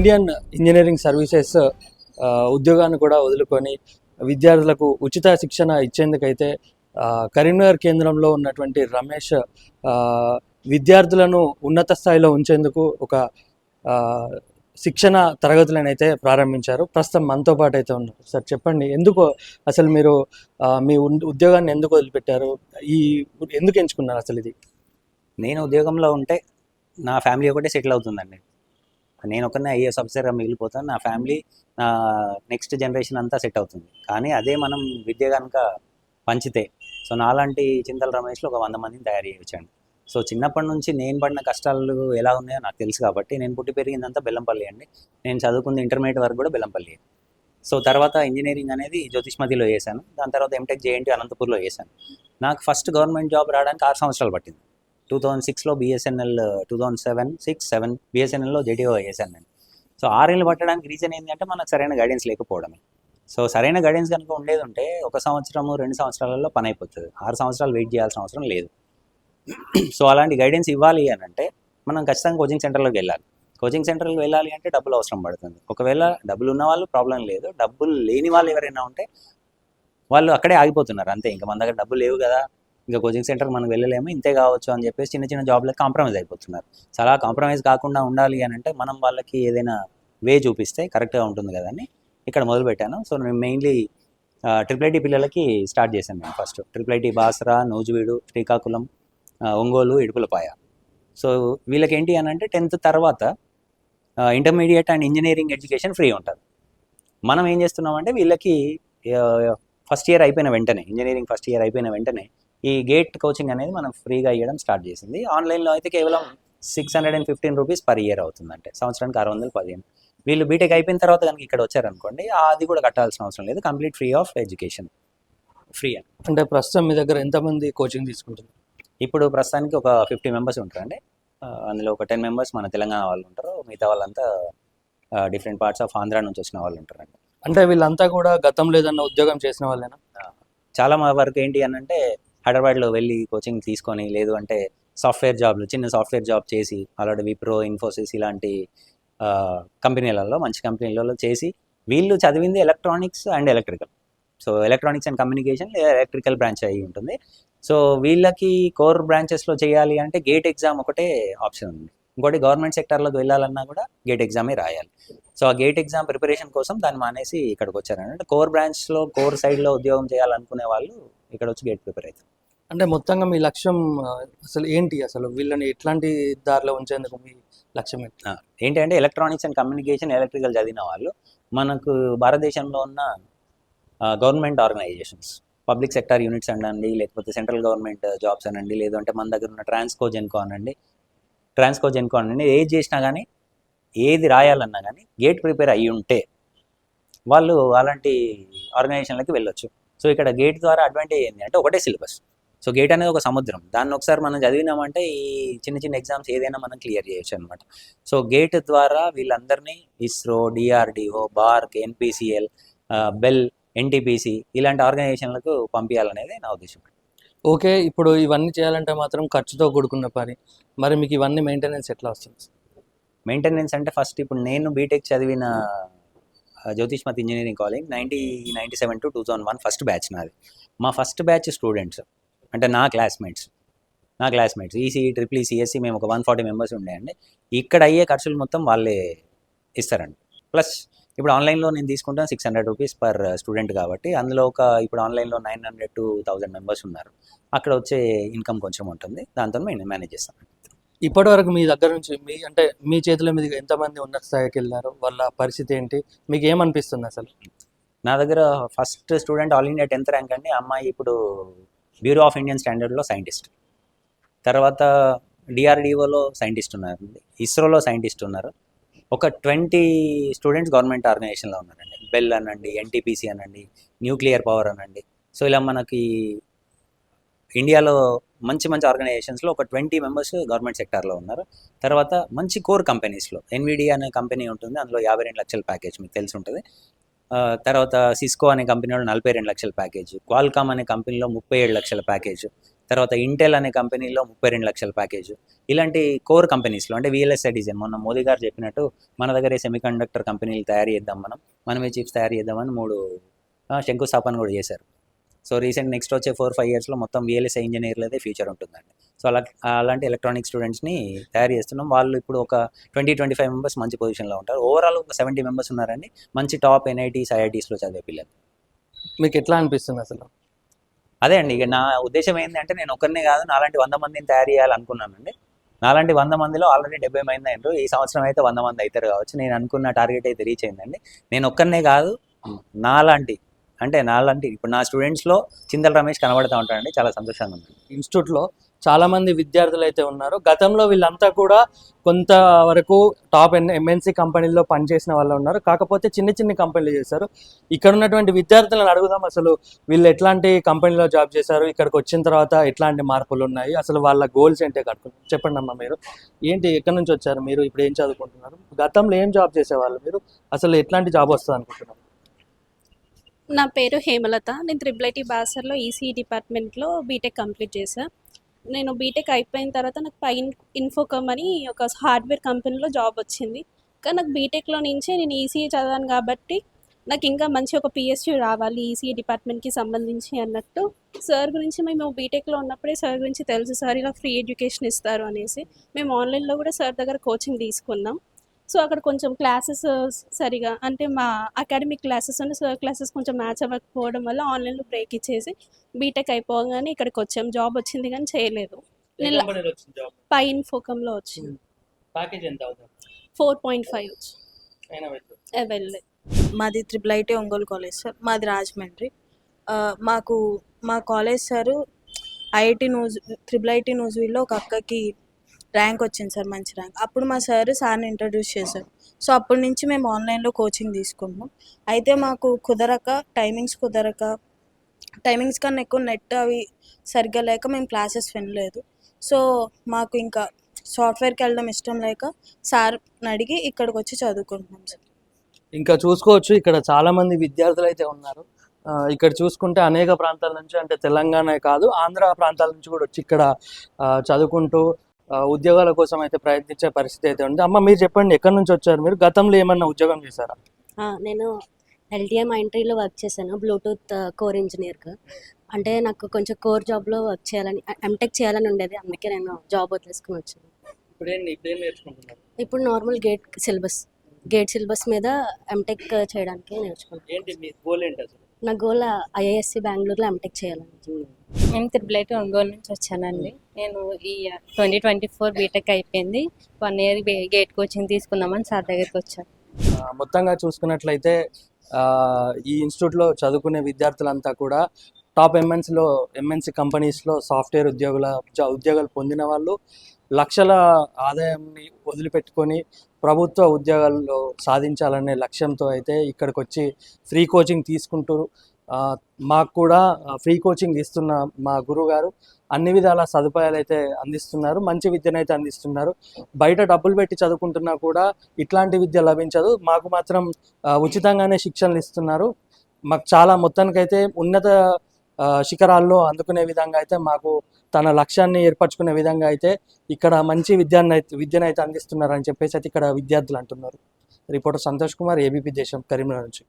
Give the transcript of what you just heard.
Indian engineering services ఉద్యోగాన్ని కూడా వదులుకొని విద్యార్థులకు ఉచిత శిక్షణ ఇచ్చేందుకైతే కరీంనగర్ కేంద్రంలో ఉన్నటువంటి రమేష్ విద్యార్థులను ఉన్నత స్థాయిలో ఉంచేందుకు ఒక శిక్షణ తరగతులను అయితే ప్రారంభించారు. ప్రస్తుతం మనతో పాటు అయితే ఉన్నారు. సార్ చెప్పండి ఎందుకు అసలు మీరు మీ ఉద్యోగాన్ని ఎందుకు వదిలిపెట్టారు? ఈ ఎందుకు ఎంచుకున్నారు అసలు ఇది? నేను ఉద్యోగంలో ఉంటే నా ఫ్యామిలీ ఒకటే సెటిల్ అవుతుందండి. నేను ఒకనే ఐఏఎస్ ఆఫీసర్గా మిగిలిపోతాను. నా ఫ్యామిలీ నా నెక్స్ట్ జనరేషన్ అంతా సెట్ అవుతుంది. కానీ అదే మనం విద్య కనుక పంచితే సో నాలాంటి చింతల రమేష్లో ఒక వంద మందిని తయారు చేయొచ్చండి. సో చిన్నప్పటి నుంచి నేను పడిన కష్టాలు ఎలా ఉన్నాయో నాకు తెలుసు కాబట్టి నేను పుట్టి పెరిగిందంతా బెల్లంపల్లి అండి. నేను చదువుకుంది ఇంటర్మీడియట్ వరకు కూడా బెల్లంపల్లి. సో తర్వాత ఇంజనీరింగ్ అనేది జ్యోతిష్మతిలో చేశాను. దాని తర్వాత ఎంటెక్ జేఎన్టీ అనంతపూర్లో చేశాను. నాకు ఫస్ట్ గవర్నమెంట్ జాబ్ రావడానికి ఆరు సంవత్సరాలు పట్టింది. టూ థౌజండ్ సిక్స్లో BSNL two thousand seven six seven బిఎస్ఎన్ఎల్లో JDO వేసాను నేను సో ఆరేళ్ళు పట్టడానికి రీజన్ ఏంటంటే మనకు సరైన గైడెన్స్ లేకపోవడమే. సో సరైన గైడెన్స్ కనుక ఉండేది ఉంటే ఒక సంవత్సరము రెండు సంవత్సరాలలో పని అయిపోతుంది. ఆరు సంవత్సరాలు వెయిట్ చేయాల్సిన అవసరం లేదు. సో అలాంటి గైడెన్స్ ఇవ్వాలి అని అంటే మనం ఖచ్చితంగా కోచింగ్ సెంటర్లోకి వెళ్ళాలి. కోచింగ్ సెంటర్కి వెళ్ళాలి అంటే డబ్బులు అవసరం పడుతుంది. ఒకవేళ డబ్బులు ఉన్న వాళ్ళు ప్రాబ్లం లేదు. డబ్బులు లేని వాళ్ళు ఎవరైనా ఉంటే వాళ్ళు అక్కడే ఆగిపోతున్నారు. అంతే ఇంకా మన దగ్గర డబ్బులు లేవు కదా. ఇంకా కోచింగ్ సెంటర్ మనం వెళ్ళలేము ఇంతే కావచ్చు అని చెప్పేసి చిన్న చిన్న జాబ్లకు కాంప్రమైజ్ అయిపోతున్నారు. సో అలా కాంప్రమైజ్ కాకుండా ఉండాలి అని అంటే మనం వాళ్ళకి ఏదైనా వే చూపిస్తే కరెక్ట్గా ఉంటుంది కదని ఇక్కడ మొదలు పెట్టాను. సో నేను మెయిన్లీ ట్రిపుల్ ఐటీ పిల్లలకి స్టార్ట్ చేశాను నేను first. Triple IT Basara Nuzvid Srikakulam Ongole Idupulapaya. So వీళ్ళకి ఏంటి అని అంటే టెన్త్ తర్వాత intermediate and engineering education free ఉంటుంది. మనం ఏం చేస్తున్నామంటే వీళ్ళకి ఫస్ట్ ఇయర్ అయిపోయిన వెంటనే ఇంజనీరింగ్ ఫస్ట్ ఇయర్ అయిపోయిన వెంటనే ఈ గేట్ కోచింగ్ అనేది మనం ఫ్రీగా ఇవ్వడం స్టార్ట్ చేసింది. ఆన్లైన్లో అయితే కేవలం six hundred and fifteen rupees per year అవుతుందంటే సంవత్సరానికి ఆరు వందలు పదిహేను వీళ్ళు బీటెక్ అయిపోయిన తర్వాత కనుక ఇక్కడ వచ్చారనుకోండి అది కూడా కట్టాల్సిన అవసరం లేదు. Complete free of education free అంటే ప్రస్తుతం మీ దగ్గర ఎంతమంది కోచింగ్ తీసుకుంటున్నారు? ఇప్పుడు ప్రస్తుతానికి ఒక ఫిఫ్టీ మెంబర్స్ ఉంటారండి. అందులో ఒక టెన్ మెంబర్స్ మన తెలంగాణ వాళ్ళు ఉంటారు. మిగతా వాళ్ళంతా డిఫరెంట్ పార్ట్స్ ఆఫ్ ఆంధ్ర నుంచి వచ్చిన వాళ్ళు ఉంటారండి. అంటే వీళ్ళంతా కూడా గతంలో ఏదన్నా ఉద్యోగం చేసిన వాళ్ళేనా? చాలా మా వరకు ఏంటి అని అంటే హైదరాబాద్లో వెళ్ళి కోచింగ్ తీసుకొని లేదు అంటే సాఫ్ట్వేర్ జాబ్లు చిన్న సాఫ్ట్వేర్ జాబ్ చేసి అలాంటి విప్రో ఇన్ఫోసిస్ ఇలాంటి కంపెనీలలో మంచి కంపెనీలలో చేసి వీళ్ళు చదివింది electronics and electrical so electronics and communication లేదా ఎలక్ట్రికల్ బ్రాంచ్ అయి ఉంటుంది. సో వీళ్ళకి కోర్ బ్రాంచెస్లో చేయాలి అంటే గేట్ ఎగ్జామ్ ఒకటే ఆప్షన్ ఉంది. ఇంకోటి గవర్నమెంట్ సెక్టర్లోకి వెళ్ళాలన్నా కూడా గేట్ ఎగ్జామే రాయాలి. సో ఆ గేట్ ఎగ్జామ్ ప్రిపరేషన్ కోసం దాన్ని మానేసి ఇక్కడికి వచ్చారు అంటే కోర్ బ్రాంచ్లో కోర్ సైడ్లో ఉద్యోగం చేయాలనుకునే వాళ్ళు ఇక్కడ వచ్చి గేట్ ప్రిపేర్ అవుతారు అంటే మొత్తంగా మీ లక్ష్యం అసలు ఏంటి? అసలు వీళ్ళని ఎట్లాంటి దారిలో ఉంచేందుకు మీ లక్ష్యం ఏంటి? ఏంటంటే ఎలక్ట్రానిక్స్ అండ్ కమ్యూనికేషన్ ఎలక్ట్రికల్ చదివిన వాళ్ళు మనకు భారతదేశంలో ఉన్న government organisations public sector units అనండి లేకపోతే సెంట్రల్ గవర్నమెంట్ జాబ్స్ అనండి లేదంటే మన దగ్గర ఉన్న ట్రాన్స్కో జెన్కో అనండి ట్రాన్స్కో జెన్కో అనండి ఏది చేసినా కానీ ఏది రాయాలన్నా కానీ గేట్ ప్రిపేర్ అయ్యి ఉంటే వాళ్ళు అలాంటి ఆర్గనైజేషన్లకి వెళ్ళొచ్చు. సో ఇక్కడ గేట్ ద్వారా అడ్వాంటేజ్ ఏంటి అంటే ఒకటే సిలబస్ సో గేట్ అనేది ఒక సముద్రం. దాన్ని ఒకసారి మనం చదివినామంటే ఈ చిన్న చిన్న ఎగ్జామ్స్ ఏదైనా మనం క్లియర్ చేయొచ్చు అనమాట సో గేట్ ద్వారా వీళ్ళందరినీ ISRO DRDO BARC NPCL BEL NTPC ఇలాంటి ఆర్గనైజేషన్లకు పంపించాలనేది నా ఉద్దేశం. ఓకే ఇప్పుడు ఇవన్నీ చేయాలంటే మాత్రం ఖర్చుతో కూడుకున్న పని. మరి మీకు ఇవన్నీ మెయింటెనెన్స్ ఎట్లా వస్తుంది? మెయింటెనెన్స్ అంటే ఫస్ట్ ఇప్పుడు నేను బీటెక్ చదివిన Jyothishmathi engineering college ninety ninety seven to two thousand one first batch నాది. మా ఫస్ట్ బ్యాచ్ స్టూడెంట్స్ అంటే నా క్లాస్మేట్స్ నా క్లాస్మేట్స్ ఈసీ ట్రిపుల్ సిఎస్సి మేము ఒక వన్ ఫార్టీ మెంబర్స్ ఉండేయండి. ఇక్కడ అయ్యే ఖర్చులు మొత్తం వాళ్ళే ఇస్తారండి. ప్లస్ ఇప్పుడు ఆన్లైన్లో నేను తీసుకుంటాను six hundred rupees per student కాబట్టి అందులో ఒక ఇప్పుడు ఆన్లైన్లో nine hundred to thousand members ఉన్నారు. అక్కడ వచ్చే ఇన్కమ్ కొంచెం ఉంటుంది. దాంతో మేము మేనేజ్ చేస్తాను ఇప్పటి వరకు మీ దగ్గర నుంచి మీ అంటే మీ చేతుల మీద ఎంతమంది ఉన్నత స్థాయికి వెళ్ళారు? వాళ్ళ పరిస్థితి ఏంటి? మీకు ఏమనిపిస్తుంది అసలు? నా దగ్గర first student all India tenth rank అండి. అమ్మాయి ఇప్పుడు బ్యూరో ఆఫ్ ఇండియన్ స్టాండర్డ్లో సైంటిస్ట్. తర్వాత డిఆర్డిఓలో సైంటిస్ట్ ఉన్నారు. ఇస్రోలో సైంటిస్ట్ ఉన్నారు. ఒక ట్వంటీ స్టూడెంట్స్ గవర్నమెంట్ ఆర్గనైజేషన్లో ఉన్నారండి. బెల్ అనండి ఎన్టీపీసీ అనండి న్యూక్లియర్ పవర్ అనండి. సో ఇలా మనకి ఇండియాలో మంచి మంచి ఆర్గనైజేషన్స్లో ఒక ట్వంటీ మెంబర్స్ గవర్నమెంట్ సెక్టార్లో ఉన్నారు. తర్వాత మంచి కోర్ కంపెనీస్లో ఎన్విడియా అనే కంపెనీ ఉంటుంది అందులో యాభై రెండు లక్షల ప్యాకేజ్ మీకు తెలిసి ఉంటుంది. తర్వాత సిస్కో అనే కంపెనీలో నలభై రెండు లక్షల ప్యాకేజ్ క్వాల్కామ్ అనే కంపెనీలో ముప్పై ఏడు లక్షల ప్యాకేజ్ తర్వాత ఇంటెల్ అనే కంపెనీలో ముప్పై రెండు లక్షల ప్యాకేజ్ ఇలాంటి కోర్ కంపెనీస్లో అంటే విఎల్ఎస్ఐ డిజైన్ మొన్న మోదీ గారు చెప్పినట్టు మన దగ్గరే సెమీ కండక్టర్ కంపెనీలు తయారు చేద్దాం మనం మనమే చిప్స్ తయారు చేద్దామని మూడు శంకుస్థాపన కూడా చేశారు. సో రీసెంట్ నెక్స్ట్ వచ్చే ఫోర్ ఫైవ్ ఇయర్స్లో మొత్తం విఎల్ఎస్ఐ ఇంజనీర్లదే ఫ్యూచర్ ఉంటుందండి. సో అలా అలాంటి ఎలక్ట్రానిక్ స్టూడెంట్స్ని తయారు చేస్తున్నాం. వాళ్ళు ఇప్పుడు ఒక ట్వంటీ ట్వంటీ ఫైవ్ మెంబర్స్ మంచి పొజిషన్లో ఉంటారు. ఓవరాల్ ఒక సెవెంటీ మెంబర్స్ ఉన్నారండి. మంచి టాప్ ఎన్ఐటీస్ ఐఐటీస్లో చదివే పిల్లలు. మీకు ఎట్లా అనిపిస్తుంది అసలు? అదే అండి. ఇక నా ఉద్దేశం ఏంటంటే నేను ఒక్కరినే కాదు నాలాంటి వంద మందిని తయారు చేయాలనుకున్నానండి. నాలాంటి వంద మందిలో ఆల్రెడీ డెబ్బై మంది అయినారు. ఈ సంవత్సరం అయితే వంద మంది అవుతారు కావచ్చు. నేను అనుకున్న టార్గెట్ అయితే రీచ్ అయిందండి. నేను ఒక్కరినే కాదు నాలాంటి అంటే నాలాంటి ఇప్పుడు నా స్టూడెంట్స్లో చింతల రమేష్ కనబడుతూ ఉంటాడండి చాలా సంతోషంగా ఉంది. ఇన్స్టిట్యూట్లో చాలామంది విద్యార్థులు అయితే ఉన్నారు. గతంలో వీళ్ళంతా కూడా కొంత వరకు టాప్ ఎన్ ఎంఎన్సీ కంపెనీల్లో పనిచేసిన వాళ్ళు ఉన్నారు. కాకపోతే చిన్న చిన్న కంపెనీలు చేశారు. ఇక్కడ ఉన్నటువంటి విద్యార్థులను అడుగుదాం. అసలు వీళ్ళు ఎట్లాంటి కంపెనీలో జాబ్ చేశారు? ఇక్కడికి వచ్చిన తర్వాత ఎట్లాంటి మార్పులు ఉన్నాయి? అసలు వాళ్ళ గోల్స్ ఏంటి? కట్టుకుని చెప్పండి అమ్మా మీరు. ఏంటి? ఎక్కడి నుంచి వచ్చారు? మీరు ఇప్పుడు ఏం చదువుకుంటున్నారు? గతంలో ఏం జాబ్ చేసేవాళ్ళు మీరు? అసలు ఎట్లాంటి జాబ్ వస్తుంది అనుకుంటున్నారు నా పేరు హేమలత. నేను త్రిబుల్ ఐటీ బాసర్లో ఈసీఈ డిపార్ట్మెంట్లో బీటెక్ కంప్లీట్ చేశాను నేను బీటెక్ అయిపోయిన తర్వాత నాకు పైన్ ఇన్ఫోకమ్ అని ఒక హార్డ్వేర్ కంపెనీలో జాబ్ వచ్చింది. కానీ నాకు బీటెక్లో నుంచే నేను ఈసీఈ చదివాను కాబట్టి నాకు ఇంకా మంచి ఒక పిఎస్యూ రావాలి ఈసీఈ డిపార్ట్మెంట్కి సంబంధించి అన్నట్టు. సార్ గురించి మేము బీటెక్లో ఉన్నప్పుడే సార్ గురించి తెలుసు సార్ ఇలా ఫ్రీ ఎడ్యుకేషన్ ఇస్తారు అనేసి. మేము ఆన్లైన్లో కూడా సార్ దగ్గర కోచింగ్ తీసుకున్నాం. సో అక్కడ కొంచెం క్లాసెస్ సరిగా అంటే మా అకాడమిక్ క్లాసెస్ అని సార్ క్లాసెస్ కొంచెం మ్యాచ్ అవ్వకపోవడం వల్ల ఆన్లైన్లో బ్రేక్ ఇచ్చేసి బీటెక్ అయిపోగానే ఇక్కడికి వచ్చాం. జాబ్ వచ్చింది కానీ చేయలేదు. పై ఇన్ఫోకంలో వచ్చింది. ప్యాకేజ్ ఎంత అవుతుంది? ఫోర్ పాయింట్ ఫైవ్ వచ్చి. వెళ్ళే మాది triple IT Ongole college sir. మాది రాజమండ్రి. మాకు మా college sir IIT news triple IT న్యూస్వీల్లో ఒక అక్కకి ర్యాంక్ వచ్చింది సార్ మంచి ర్యాంక్. అప్పుడు మా సార్ సార్ని ఇంట్రడ్యూస్ చేశారు. సో అప్పటి నుంచి మేము ఆన్లైన్లో కోచింగ్ తీసుకున్నాం. అయితే మాకు కుదరక టైమింగ్స్ కుదరక టైమింగ్స్ కన్నా ఎక్కువ నెట్ అవి సరిగ్గా లేక మేము క్లాసెస్ వినలేదు. సో మాకు ఇంకా సాఫ్ట్వేర్కి వెళ్ళడం ఇష్టం లేక సార్ని అడిగి ఇక్కడికి వచ్చి చదువుకుంటున్నాం సార్. ఇంకా చూసుకోవచ్చు ఇక్కడ చాలామంది విద్యార్థులు అయితే ఉన్నారు. ఇక్కడ చూసుకుంటే అనేక ప్రాంతాల నుంచి అంటే తెలంగాణ కాదు ఆంధ్ర ప్రాంతాల నుంచి కూడా వచ్చి ఇక్కడ చదువుకుంటూ ఉద్యోగాల కోసం అయితే ప్రయత్నించే పరిస్థితి అయితే ఉంది. అమ్మ మీరు చెప్పండి ఎక్కడి నుంచి వచ్చారు మీరు? గతంలో ఏమన్నా ఉద్యోగం చేశారా? నేను ఎల్టీఎం ఎంట్రీలో వర్క్ చేశాను బ్లూటూత్ కోర్ ఇంజనీర్గా అంటే నాకు కొంచెం కోర్ జాబ్లో వర్క్ చేయాలని ఎంటెక్ చేయాలని ఉండేది అందుకే నేను జాబ్ వదిలేసుకుని వచ్చాను. ఇప్పుడు normal GATE syllabus GATE syllabus మీద ఎంటెక్ చేయడానికి నేర్చుకున్నాను నా గోల్ ఐఐఎస్సి బెంగళూరులో ఎంటెక్ చేయాలని మేము త్రిబుల్ ఐటీ ఒంగోలు నుంచి వచ్చానండి. నేను ఈ ట్వంటీ ట్వంటీ ఫోర్ బీటెక్ అయిపోయింది. వన్ ఇయర్ గేట్ కోచింగ్ తీసుకుందామని సార్ దగ్గరికి వచ్చాను. మొత్తంగా చూసుకున్నట్లయితే ఈ ఇన్స్టిట్యూట్లో చదువుకునే విద్యార్థులంతా కూడా టాప్ ఎంఎన్సీలో ఎంఎన్సీ కంపెనీస్లో సాఫ్ట్వేర్ ఉద్యోగుల ఉద్యోగాలు పొందిన వాళ్ళు లక్షల ఆదాయాన్ని వదిలిపెట్టుకొని ప్రభుత్వ ఉద్యోగాల్లో సాధించాలనే లక్ష్యంతో అయితే ఇక్కడికి వచ్చి ఫ్రీ కోచింగ్ తీసుకుంటూ మాకు కూడా ఫ్రీ కోచింగ్ ఇస్తున్న మా గురువుగారు అన్ని విధాల సదుపాయాలు అయితే అందిస్తున్నారు. మంచి విద్యను అయితే అందిస్తున్నారు. బయట డబ్బులు పెట్టి చదువుకుంటున్నా కూడా ఇట్లాంటి విద్య లభించదు. మాకు మాత్రం ఉచితంగానే శిక్షణలు ఇస్తున్నారు. మాకు చాలా మొత్తానికైతే ఉన్నత శిఖరాల్లో అందుకునే విధంగా అయితే మాకు తన లక్ష్యాన్ని ఏర్పరచుకునే విధంగా అయితే ఇక్కడ మంచి విద్యాన్ని అయితే విద్యను అయితే అందిస్తున్నారని చెప్పేసి అయితే ఇక్కడ విద్యార్థులు అంటున్నారు. రిపోర్టర్ సంతోష్ కుమార్ ఏబీపీ దేశం కరీంనగర్ నుంచి.